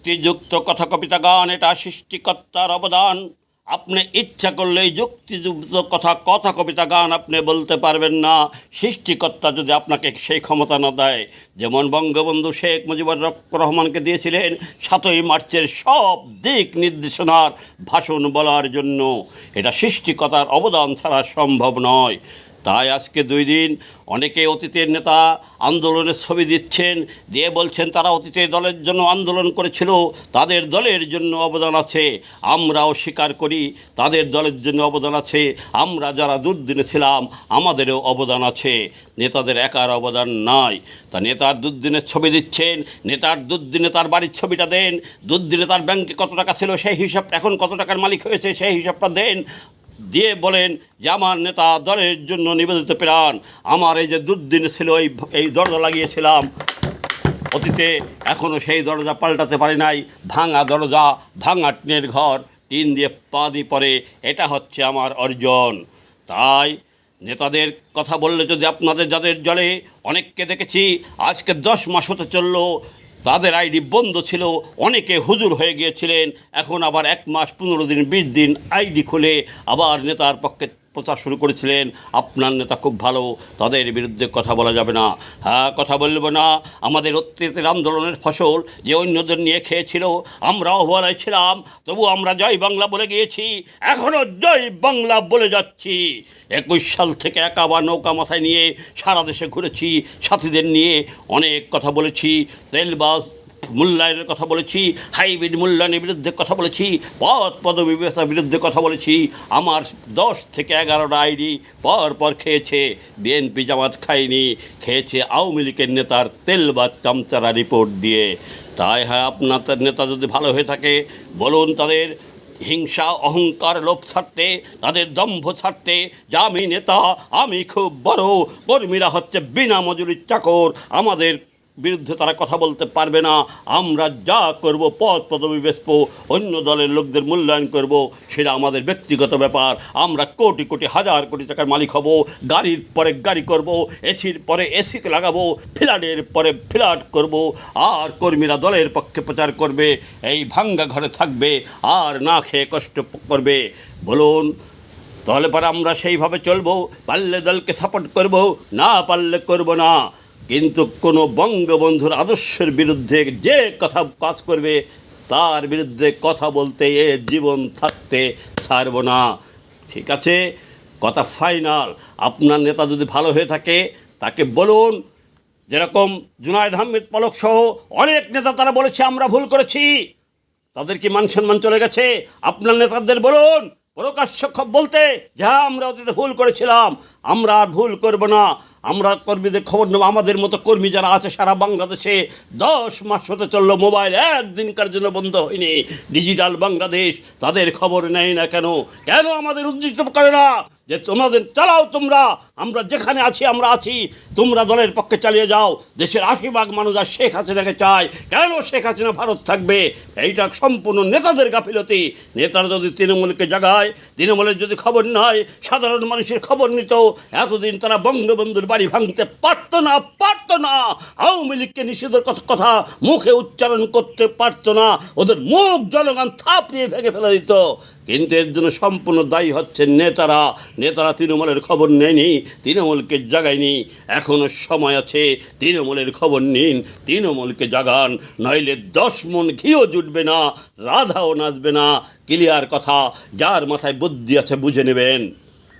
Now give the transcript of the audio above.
যুক্তিযুক্ত কথা কবিতা গান এটা সৃষ্টিকর্তার অবদান। আপনি ইচ্ছা করলে এই যুক্তিযুক্ত কথা কথা কবিতা গান আপনি বলতে পারবেন না। সৃষ্টিকর্তা যদি আপনাকে সেই ক্ষমতা না দেয়, যেমন বঙ্গবন্ধু শেখ মুজিবুর রহমানকে দিয়েছিলেন সাতই মার্চের সব দিক নির্দেশনার ভাষণ বলার জন্য, এটা সৃষ্টিকর্তার অবদান ছাড়া সম্ভব নয়। তাই আজকে দুই দিন অনেকে অতীতের নেতা আন্দোলনের ছবি দিচ্ছেন, দিয়ে বলছেন তারা অতীতের দলের জন্য আন্দোলন করেছিল, তাদের দলের জন্য অবদান আছে, আমরাও স্বীকার করি তাদের দলের জন্য অবদান আছে, আমরা যারা দুর্দিনে ছিলাম আমাদেরও অবদান আছে, নেতাদের একার অবদান নাই। তা নেতার দুর্দিনের ছবি দিচ্ছেন, নেতার দুর্দিনে তার বাড়ির ছবিটা দেন, দুর্দিনে তার ব্যাংকে কত টাকা ছিল সেই হিসাব এখন কত টাকার মালিক হয়েছে সেই হিসাবটা দেন দিয়ে বলেন যে, আমার নেতা দলের জন্য নিবেদিত প্রাণ। আমার এই যে দুর্দিন ছিল, এই এই দরজা লাগিয়েছিলাম। অতীতে এখনও সেই দরজা পাল্টাতে পারি নাই। ভাঙা দরজা, ভাঙা টিনের ঘর, টিন দিয়ে পা দিয়ে পরে এটা হচ্ছে আমার অর্জন। তাই নেতাদের কথা বললে যদি আপনাদের যাদের জলে অনেককে দেখেছি, আজকে দশ মাস হতে চলল তাদের আইডি বন্ধ ছিল, অনেকে হুজুর হয়ে গিয়েছিলেন, এখন আবার এক মাস, পনেরো দিন, বিশ দিন আইডি খুলে আবার নেতার পক্ষে প্রচার শুরু করেছিলেন। আপনার নেতা খুব ভালো, তাদের বিরুদ্ধে কথা বলা যাবে না। হ্যাঁ কথা বলব না। আমাদের অতীতের আন্দোলনের ফসল যে অন্যদের নিয়ে খেয়েছিল আমরা অবহেলায় ছিলাম। তবু আমরা জয় বাংলা বলে গিয়েছি। এখনও জয় বাংলা বলে যাচ্ছি। একুশ সাল থেকে একা বা নৌকা মাথায় নিয়ে সারা দেশে ঘুরেছি। সাথীদের নিয়ে অনেক কথা বলেছি। তেলবাস মূল্যায়নের কথা বলেছি, হাইব্রিড মূল্যায়নের বিরুদ্ধে কথা বলেছি পদ পদবি বিরুদ্ধে কথা বলেছি। আমার দশ থেকে এগারোটা আইডি পর পর খেয়েছে, বিএনপি জামাত খায়নি, খেয়েছে আওয়ামী লীগের নেতার তেল বা চামচারা রিপোর্ট দিয়ে। তাই হ্যাঁ আপনার নেতা যদি ভালো হয়ে থাকে, বলুন তাদের হিংসা, অহংকার, লোভ ছাড়তে, তাদের দম্ভ ছাড়তে, যে আমি নেতা, আমি খুব বড়, কর্মীরা হচ্ছে বিনা মজুরির চাকর, আমাদের বিরুদ্ধে তারা কথা বলতে পারবে না। আমরা যা করব পদ পদবি বেসব অন্য দলের লোকদের মূল্যায়ন করব, সেটা আমাদের ব্যক্তিগত ব্যাপার। আমরা কোটি কোটি, হাজার কোটি টাকার মালিক হব, গাড়ির পরে গাড়ি করব, এসির পরে এসি লাগাবো, ফ্ল্যাটের পরে ফ্ল্যাট করব, আর কর্মীরা দলের পক্ষে প্রচার করবে, এই ভাঙ্গা ঘরে থাকবে, আর না খেয়ে কষ্ট করবে। বলুন, তাহলে পরে আমরা সেইভাবে চলবো, পারলে দলকে সাপোর্ট করব, না পারলে করব না। কিন্তু কোনো বঙ্গবন্ধুর আদর্শের বিরুদ্ধে যে কথা কাজ করবে, তার বিরুদ্ধে কথা বলতে এ জীবন থাকতে ছাড়ব না। ঠিক আছে? কথা ফাইনাল আপনার নেতা যদি ভালো হয়ে থাকে, তাকে বলুন, যেরকম জুনায়দ আহমেদ পলক সহ অনেক নেতা তারা বলেছে, আমরা ভুল করেছি। তাদের কি মান সম্মান চলে গেছে? আপনার নেতাদের বলুন। প্রকাশ্য বলতে, যে হ্যাঁ আমরা অতীতে ভুল করেছিলাম, আমরা আর ভুল করব না। আমরা কর্মীদের খবর নেব। আমাদের মতো কর্মী যারা আছে সারা বাংলাদেশে, দশ মাস হতে চলল, মোবাইল একদিনকার জন্য বন্ধ হয়নি। ডিজিটাল বাংলাদেশ তাদের খবর নেয় না কেন? কেন আমাদের উদ্দীপ্ত করে না? যে তোমাদের চালাও তোমরা, আমরা যেখানে আছি, আমরা আছি। তোমরা দলের পক্ষে চালিয়ে যাও। দেশের আশি ভাগ মানুষ আর শেখ হাসিনাকে চায়। কেন শেখ হাসিনা ভারত থাকবে? এইটা সম্পূর্ণ নেতাদের গাফিলতি। নেতারা যদি তৃণমূলকে জাগায়, তৃণমূলের যদি খবর নয় সাধারণ মানুষের খবর নিত, এতদিন তারা বঙ্গবন্ধুর বাড়ি ভাঙতে পারতো না পারতো না। আওয়ামী লীগকে নিষেধের কথা, মুখে উচ্চারণ করতে পারতো না। ওদের মুখ জনগণ থাপ দিয়ে ভেঙে ফেলে দিত। কিন্তু এর জন্য সম্পূর্ণ দায়ী হচ্ছে নেতারা। নেতারা তৃণমূলের খবর নেয়নি, তৃণমূলকে জাগায়নি। এখনও সময় আছে, তৃণমূলের খবর নিন, তৃণমূলকে জাগান। নইলে দশ মন ঘিও জুটবে না, রাধাও নাচবে না। ক্লিয়ার কথা, যার মাথায় বুদ্ধি আছে বুঝে নেবেন।